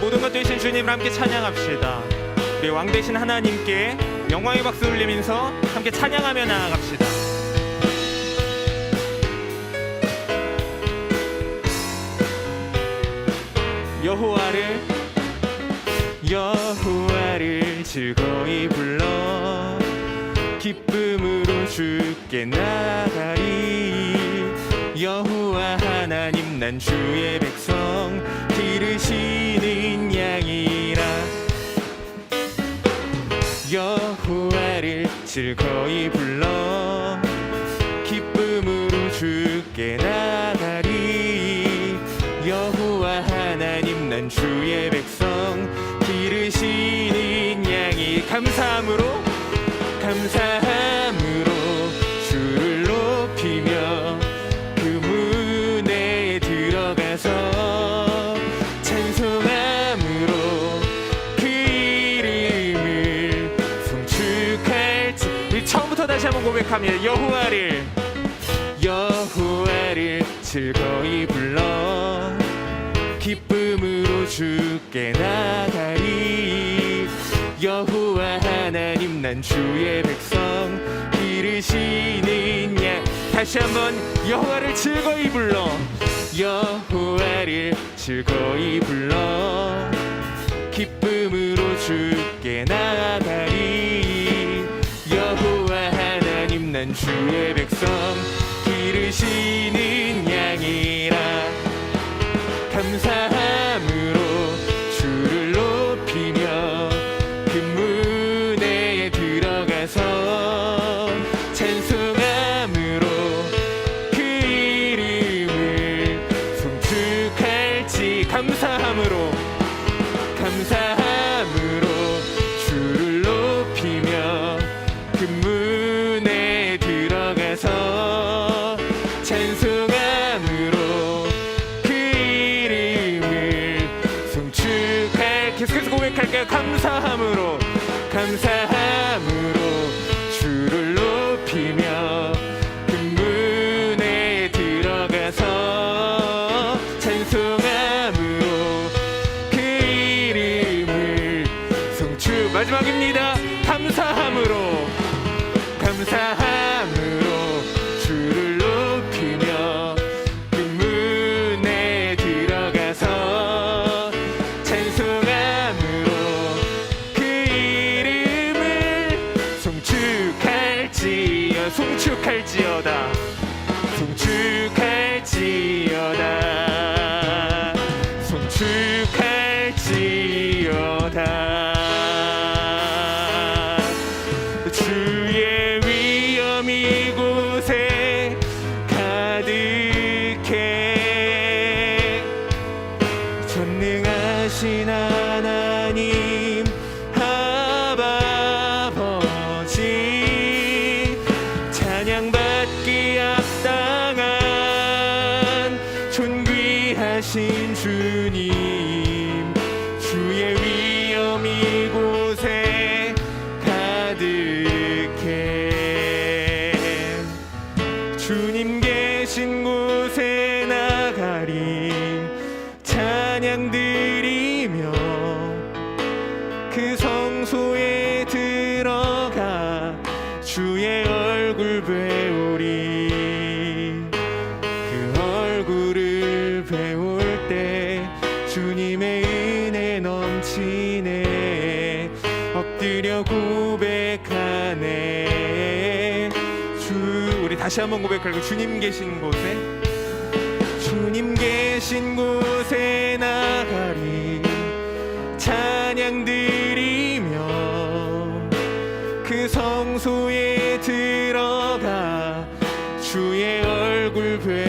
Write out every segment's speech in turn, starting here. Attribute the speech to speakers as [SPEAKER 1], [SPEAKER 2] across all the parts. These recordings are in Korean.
[SPEAKER 1] 모든 것 되신 주님을 함께 찬양합시다. 우리 왕 되신 하나님께 영광의 박수 올리면서 함께 찬양하며 나아갑시다. 여호와를 여호와를 즐거이 불러 기쁨으로 주께 나가리 여호와 하나님 난 주의 백성 기르시는 양이라. 여호와를 즐거이 불러 기쁨으로 주께 나가 고백합니다. 여호와를 여호와를 즐거이 불러. 기쁨으로 주께 나가리. 여호와 하나님 난 주의 백성. 기르시는 양 다시 한번 여호와를 즐거이 불러. 여호와를 즐거이 불러 주의 백성 기르시는 찬송함으로 그 이름을 송축할 계속해서 감사함으로 감사함으로 한번 고백할까 주님 계신 곳에 주님 계신 곳에 나가리 찬양 드리며 그 성소에 들어가 주의 얼굴 배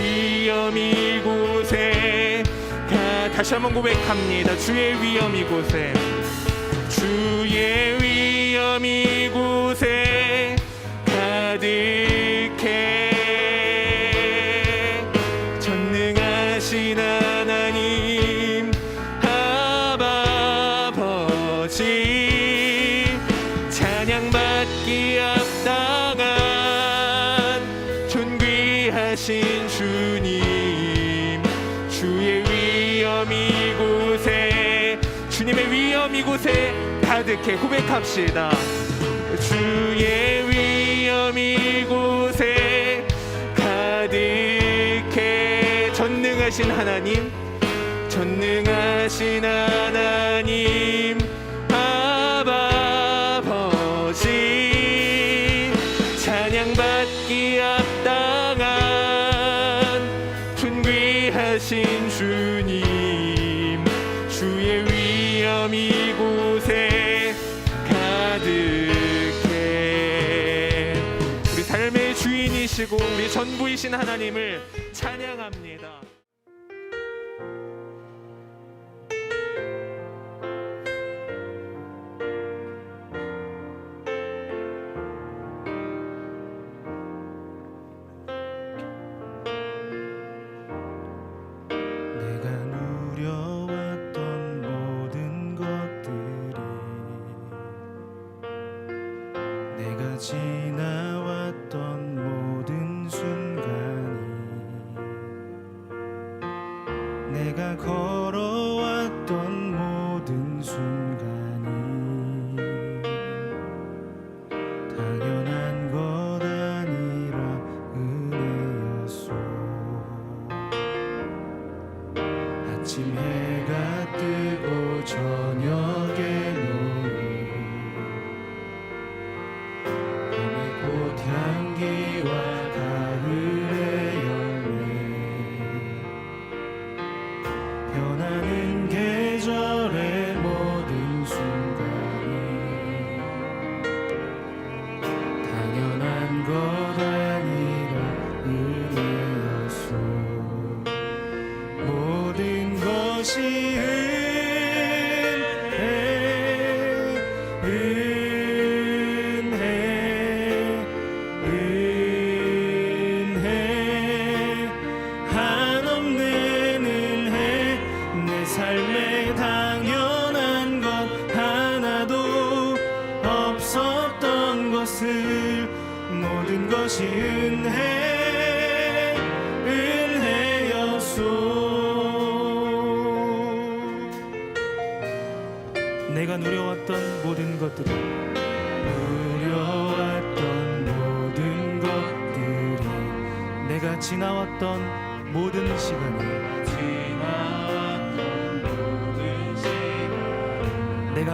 [SPEAKER 1] 위엄 이곳에. 다시 한번 고백합니다. 주의 위엄 이곳에. 주의 위엄 이곳에. 가득해 고백합시다. 주의 위엄 이 곳에 가득해 전능하신 하나님 전능하신 하나님 전부이신 하나님을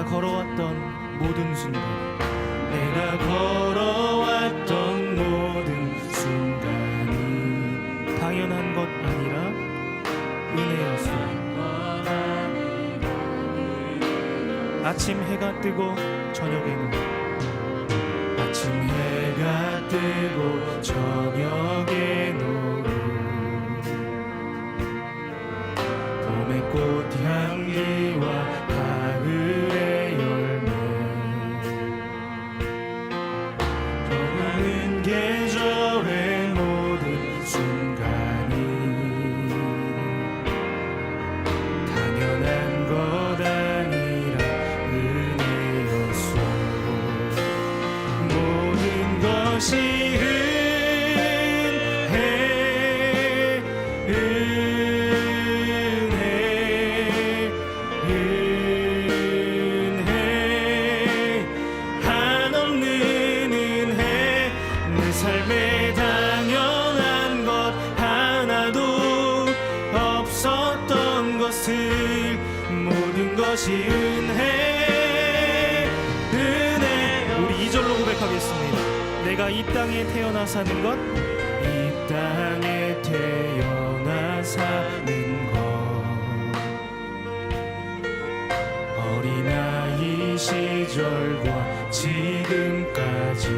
[SPEAKER 2] 걸어왔던 모든 순간 내가 걸어왔던 모든 순간이 당연한 것 아니라 은혜였어. 아침 해가 뜨고 저녁에는 아침 해가 뜨고 저녁 것이 은혜 은혜. 우리 이절로 고백하겠습니다. 내가 이 땅에 태어나 사는 것 이 땅에 태어나 사는 것. 어린아이 시절과 지금까지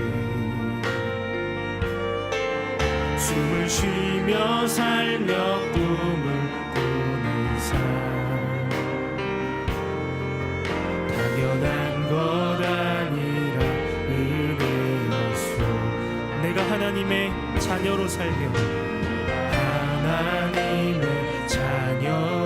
[SPEAKER 2] 숨을 쉬며 살며 하나님의 자녀로 살며 하나님의 자녀.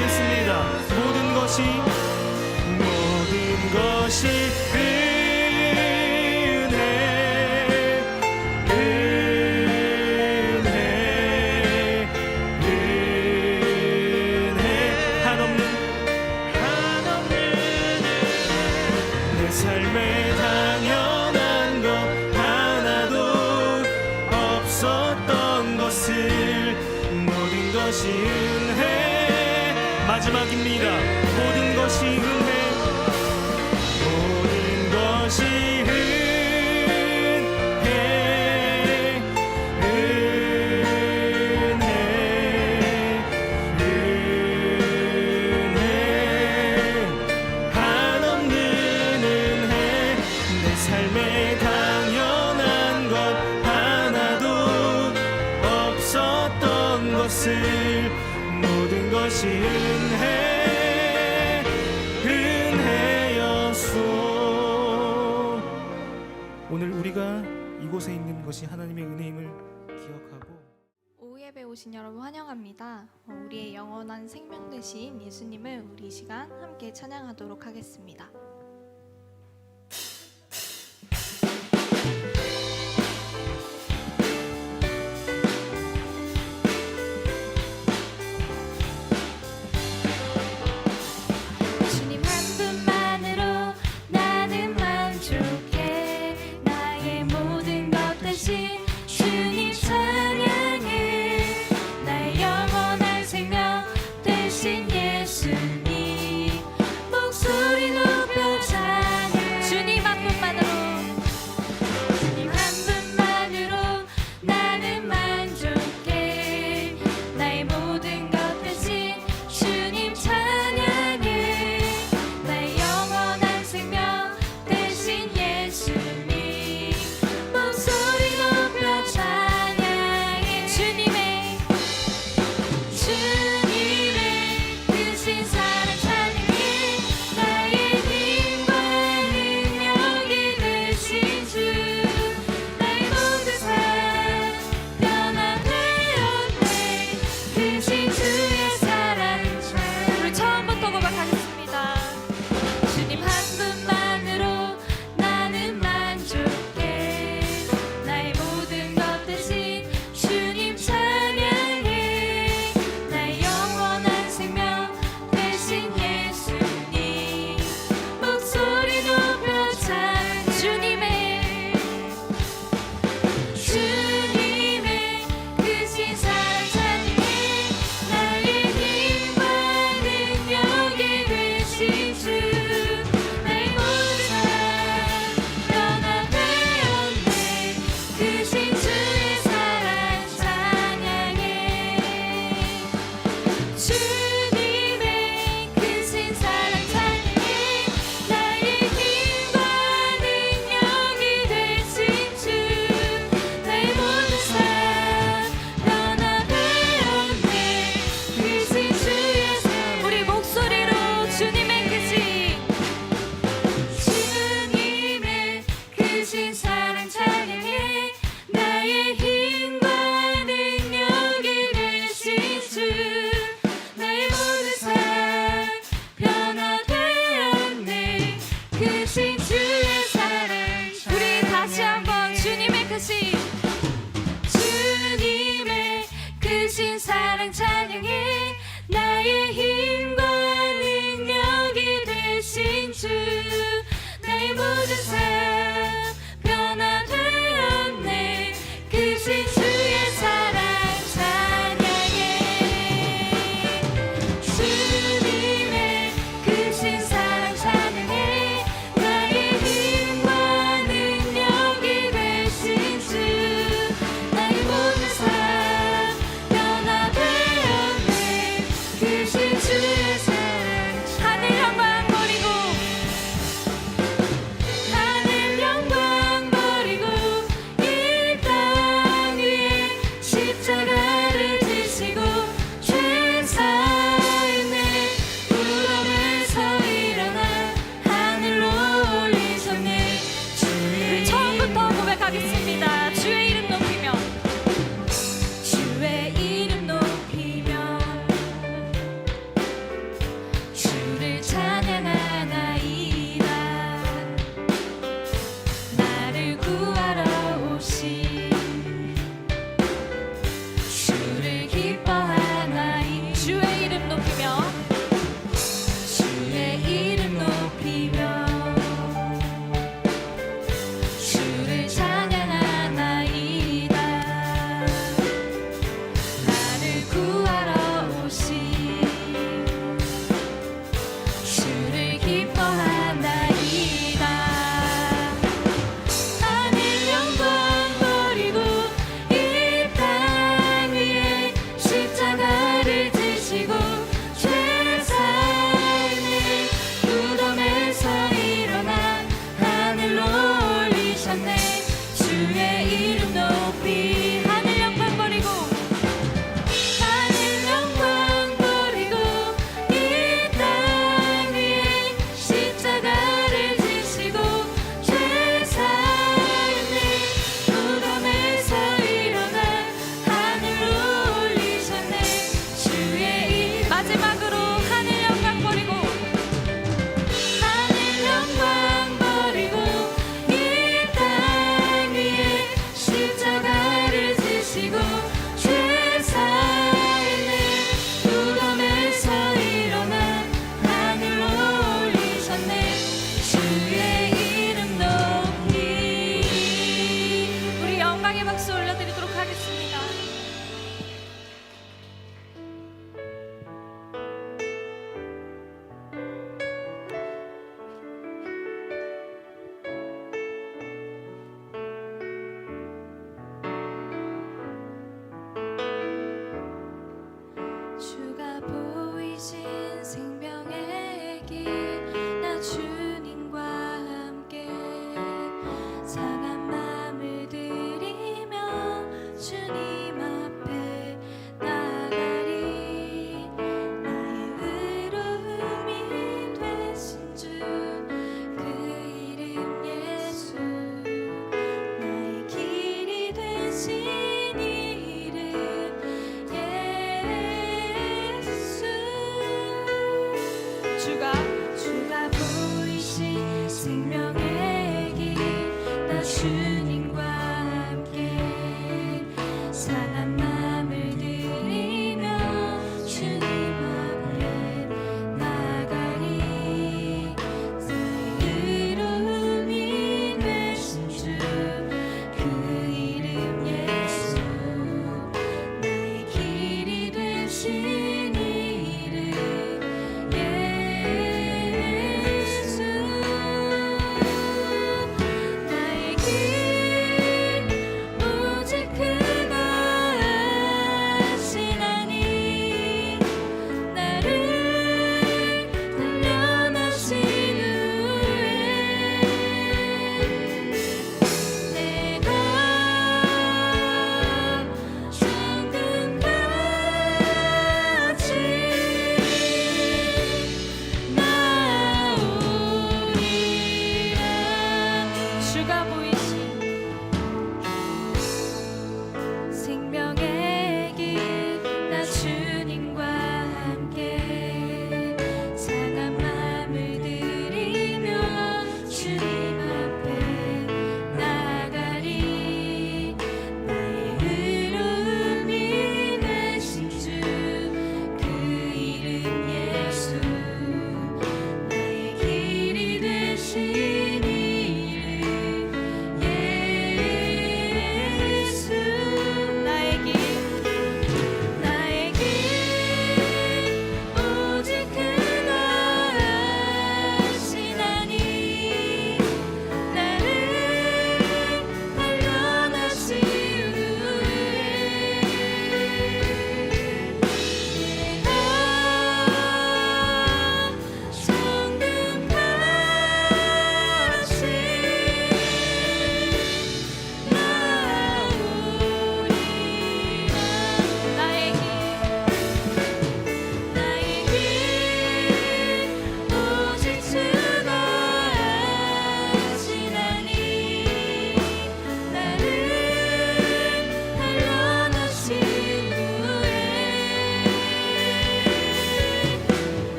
[SPEAKER 2] 고백합니다. 모든 것이 Yeah. 우리의
[SPEAKER 3] 영원한 생명 되신 예수님을 우리 시간 함께 찬양하도록 하겠습니다.